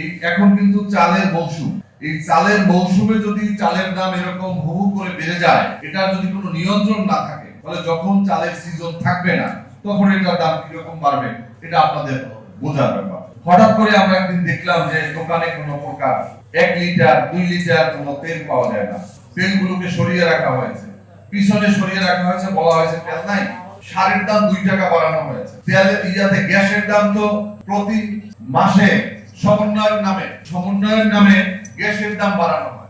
এই এখন কিন্তু চালের মৌসুম। এই চালের মৌসুমে যদি চালের দাম এরকম হু করে বেড়ে যায়, এটার যদি কোনো নিয়ন্ত্রণ না থাকে, তাহলে যখন চালের সিজন থাকবে না, তখন এটার দাম কীরকম বাড়বে, এটা আপনাদের বোঝার ব্যাপার। হঠাৎ করে আমরা একদিন দেখলাম যে দোকানে কোনো প্রকার এক লিটার, দুই লিটার কোনো তেল পাওয়া যায় না। তেলগুলোকে সরিয়ে রাখা হয়েছে। পিছনে সরিয়ে রাখা হয়েছে, বলা হয়েছে, তেল নাই, সারের দাম দুই টাকা বাড়ানো হয়েছে। তেলের ইয়াতে গ্যাসের দাম তো প্রতি মাসে সমন্বয়ের নামে সমন্বয়ের নামে গ্যাসের দাম বাড়ানো হয়।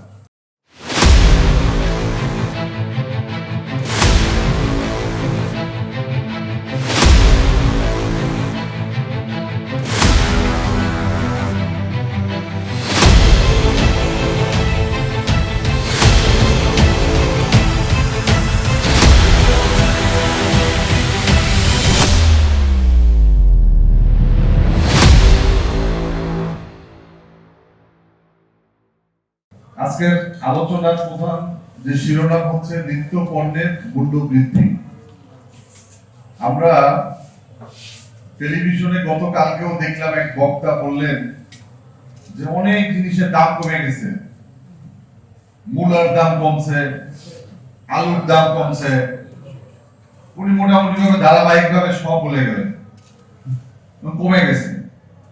আজকের আলোচনার প্রধান যে শিরোনাম হচ্ছে নিত্য পণ্যের মূল্য বৃদ্ধি। আমরা টেলিভিশনে গতকালকেও দেখলাম এক বক্তা বললেন যে অনেক জিনিসের দাম কমে গেছে। মূলার দাম কমছে, আলুর দাম কমছে। উনি মোটামুটি ভাবে ধারাবাহিক ভাবে সব বলে গেলেন। কমে গেছে।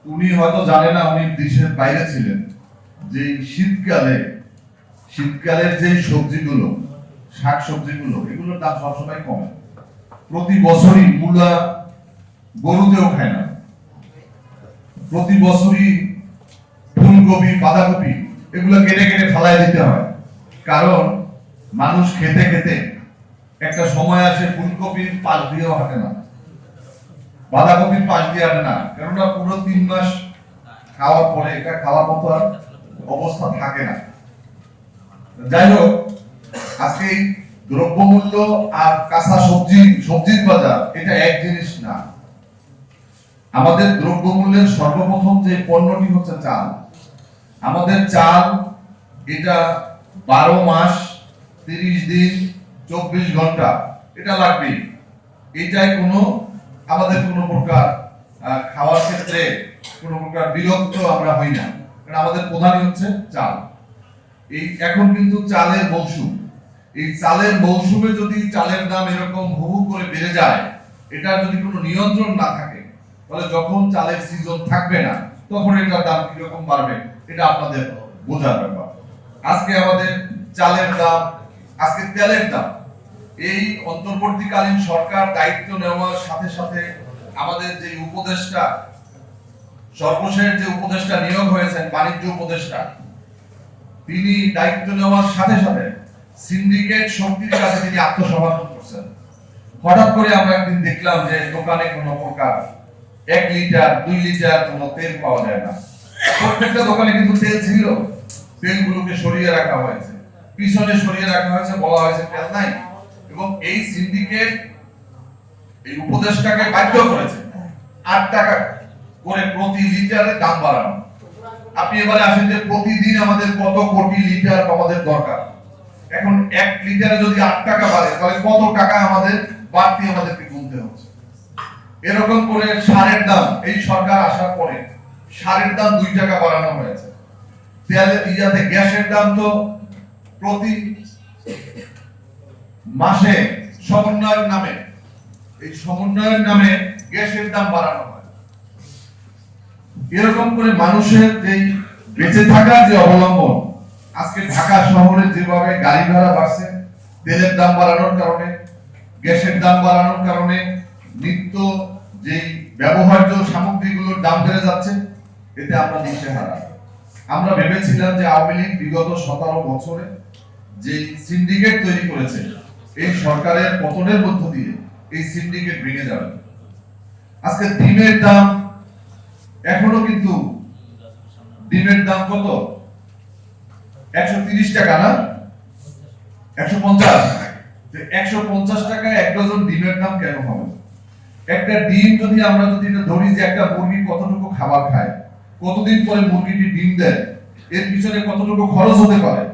উনি হয়তো জানে না, উনি দেশের বাইরে ছিলেন। যে শীতকালে শীতকালের যে সবজিগুলো, শাক সবজিগুলো, এগুলোর দাম সবসময় কমে। প্রতি বছরই মূলা গরুতেও খায় না। প্রতি বছরই ফুলকপি, বাঁধাকপি, এগুলো কেটে কেটে ফালাই দিতে হয়। কারণ মানুষ খেতে খেতে একটা সময় আসে ফুলকপির পাশ দিয়েও হাঁটে না। বাঁধাকপির পাশ দিয়ে হাঁটে না। কেননা পুরো তিন মাস খাওয়ার পরে এটা খাওয়ার মতো আর অবস্থা থাকে না। যাই হোক আজকে দ্রব্যমূল্য আর কাঁচা সবজি, সবজির বাজার, এটা এক জিনিস না। আমাদের দ্রব্যমূল্যের সর্বপ্রথম যে পণ্যটি হচ্ছে চাল। আমাদের চাল এটা বারো মাস, তিরিশ দিন, চব্বিশ ঘণ্টা, এটা লাগবে এটাই কোনো, আমাদের কোনো প্রকার খাওয়ার ক্ষেত্রে কোনো প্রকার বিরক্ত আমরা হই না। কারণ আমাদের প্রধানই হচ্ছে চাল। এই এখন কিন্তু চালের মৌসুম। এই চালের মৌসুমে যদি চালের দাম এরকম হু হু করে বেড়ে যায়, এটার যদি কোনো নিয়ন্ত্রণ না থাকে, তাহলে যখন চালের সিজন থাকবে না, তখন এটার দাম কীরকম বাড়বে, এটা আপনাদের বোঝার ব্যাপার। আজকে আমাদের চালের দাম, আজকে তেলের দাম। এই অন্তর্বর্তীকালীন সরকার দায়িত্ব নেওয়ার সাথে সাথে আমাদের যে উপদেষ্টা, সর্বশেষ যে উপদেষ্টা নিয়োগ হয়েছেন, বাণিজ্য উপদেষ্টা তিনি দায়িত্ব নেওয়ার সাথে সাথে সিন্ডিকেট শক্তির কাছে তিনি আত্মসমর্পণ করছেন। হঠাৎ করে আমরা একদিন দেখলাম যে দোকানে কোনো প্রকার এক লিটার, দুই লিটার কোনো তেল পাওয়া যায় না। প্রত্যেকটা দোকানে কিন্তু তেল ছিল। তেলগুলোকে সরিয়ে রাখা হয়েছে। পিছনে সরিয়ে রাখা হয়েছে, বলা হয়েছে তেল নাই। এবং এই সিন্ডিকেট এই উপদেশটাকে বাধ্য করেছে। আট টাকা করে প্রতি লিটারে দাম বাড়ানো। আপনি এবারে আসেন যে প্রতিদিন আমাদের কত কোটি লিটার আমাদের দরকার। এখন এক লিটারে যদি আট টাকা বাড়ে, তাহলে কত টাকা আমাদের বাড়তি আমাদেরকে গুনতে হচ্ছে? এরকম করে সারের দাম, এই সরকার আসার পরে সারের দাম দুই টাকা বাড়ানো হয়েছে। ইয়াতে গ্যাসের দাম তো প্রতি মাসে সমন্বয়ের নামে, এই সমন্বয়ের নামে গ্যাসের দাম বাড়ানো এরকম করে মানুষের যে বেঁচে থাকার যে অবলম্বন, আজকে ঢাকা শহরে যেভাবে গাড়ি ভাড়া বাড়ছে, তেলের দাম বাড়ানোর কারণে, গ্যাসের দাম বাড়ানোর কারণে, নিত্য যেই ব্যবহার্য সামগ্রীগুলোর দাম বেড়ে যাচ্ছে, এতে আমরা দিশেহারা আমরা ভেবেছিলাম যে আওয়ামী লীগ বিগত সতেরো বছরে যে সিন্ডিকেট তৈরি করেছে, এই সরকারের পতনের মধ্য দিয়ে এই সিন্ডিকেট ভেঙে যাবে। আজকে ডিমের দাম এখনও কিন্তু ডিমের দাম কত? একশো তিরিশ টাকা না? একশো পঞ্চাশ। একশো পঞ্চাশ টাকায় এক ডজন ডিমের দাম কেন হবে? একটা ডিম যদি আমরা যদি ধরি যে একটা মুরগি কতটুকু খাবার খায়, কতদিন পরে মুরগিটি ডিম দেয়, এর পিছনে কতটুকু খরচ হতে পারে?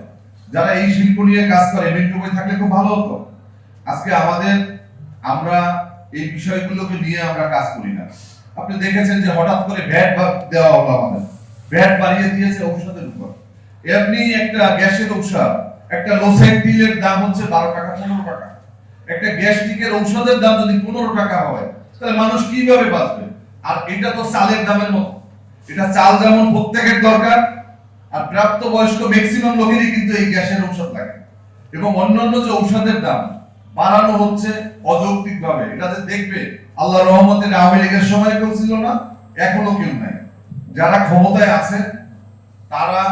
যারা এই শিল্প নিয়ে কাজ করে মিন্টু থাকলে খুব ভালো হতো। আজকে আমাদের, আমরা এই বিষয়গুলোকে নিয়ে আমরা কাজ করি না। আপনি দেখেছেন যে হঠাৎ করে ভ্যাট দেওয়া হলো আমাদের। ভ্যাট বাড়িয়ে দিয়েছে ঔষধের উপর। এমনি একটা গ্যাসের ঔষধ, একটা লোসেন্টিলের দাম হচ্ছে বারো টাকা, পনেরো টাকা। একটা গ্যাস্ট্রিকের ঔষধের দাম যদি পনেরো টাকা হয়, তাহলে মানুষ কীভাবে বাঁচবে? আর এটা তো চালের দামের মতো। এটা চাল যেমন প্রত্যেকের দরকার, আর প্রাপ্ত বয়স্ক ম্যাক্সিমাম লোকেরই কিন্তু এই গ্যাসের ঔষধ লাগে। এবং অন্যান্য যে ঔষধের দাম বাড়ানো হচ্ছে অযৌক্তিক ভাবে। এটা যে দেখবে আল্লাহ রহমতের আওয়ামী লীগের সময় কেউ ছিল না, এখনও কেউ নাই। যারা ক্ষমতায় আছে তারা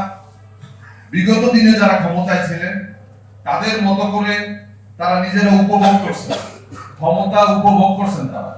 বিগত দিনে যারা ক্ষমতায় ছিলেন, তাদের মতো করে তারা নিজেরা উপভোগ করছেন। ক্ষমতা উপভোগ করছেন তারা।